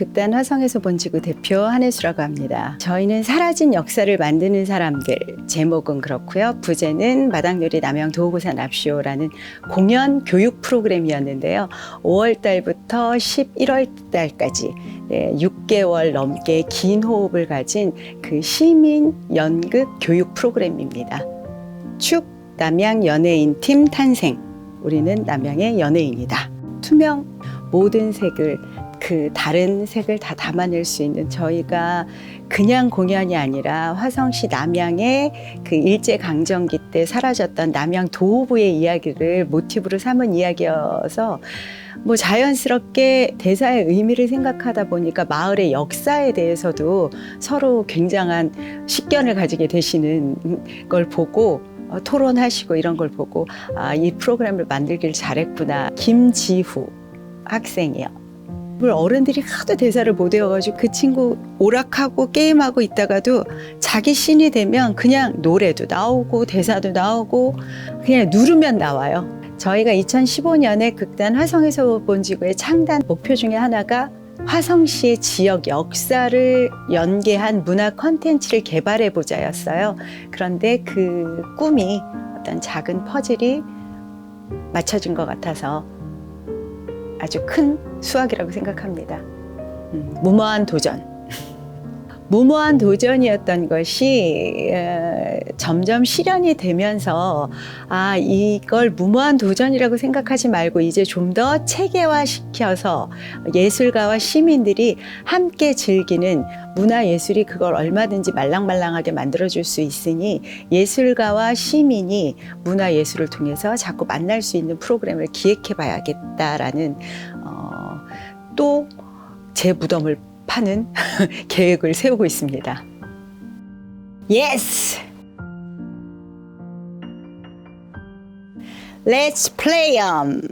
극단 화성에서 본 지구 대표 한혜수라고 합니다. 저희는 사라진 역사를 만드는 사람들 제목은 그렇고요. 부제는 마당요리 남양 도호고사 납시오라는 공연 교육 프로그램이었는데요. 5월 달부터 11월 달까지 네, 6개월 넘게 긴 호흡을 가진 그 시민 연극 교육 프로그램입니다. 축 남양 연예인 팀 탄생. 우리는 남양의 연예인이다. 투명 모든 색을 그 다른 색을 다 담아낼 수 있는 저희가 그냥 공연이 아니라 화성시 남양의 그 일제 강점기 때 사라졌던 남양 도호부의 이야기를 모티브로 삼은 이야기여서 뭐 자연스럽게 대사의 의미를 생각하다 보니까 마을의 역사에 대해서도 서로 굉장한 식견을 가지게 되시는 걸 보고 어, 토론하시고 이런 걸 보고 아, 이 프로그램을 만들길 잘했구나. 김지후 학생이요. 물 어른들이 하도 대사를 못 외워가지고 그 친구 오락하고 게임하고 있다가도 자기 신이 되면 그냥 노래도 나오고 대사도 나오고 그냥 누르면 나와요. 저희가 2015년에 극단 화성에서 본 지구의 창단 목표 중에 하나가 화성시의 지역 역사를 연계한 문화 컨텐츠를 개발해 보자였어요. 그런데 그 꿈이 어떤 작은 퍼즐이 맞춰진 것 같아서 아주 큰 수확이라고 생각합니다. 음, 무모한 도전. 무모한 도전이었던 것이 어, 점점 실현이 되면서 아 이걸 무모한 도전이라고 생각하지 말고 이제 좀 더 체계화 시켜서 예술가와 시민들이 함께 즐기는 문화 예술이 그걸 얼마든지 말랑말랑하게 만들어줄 수 있으니 예술가와 시민이 문화 예술을 통해서 자꾸 만날 수 있는 프로그램을 기획해봐야겠다라는 어, 또 제 무덤을 파는 계획을 세우고 있습니다. Yes. Let's play 'em.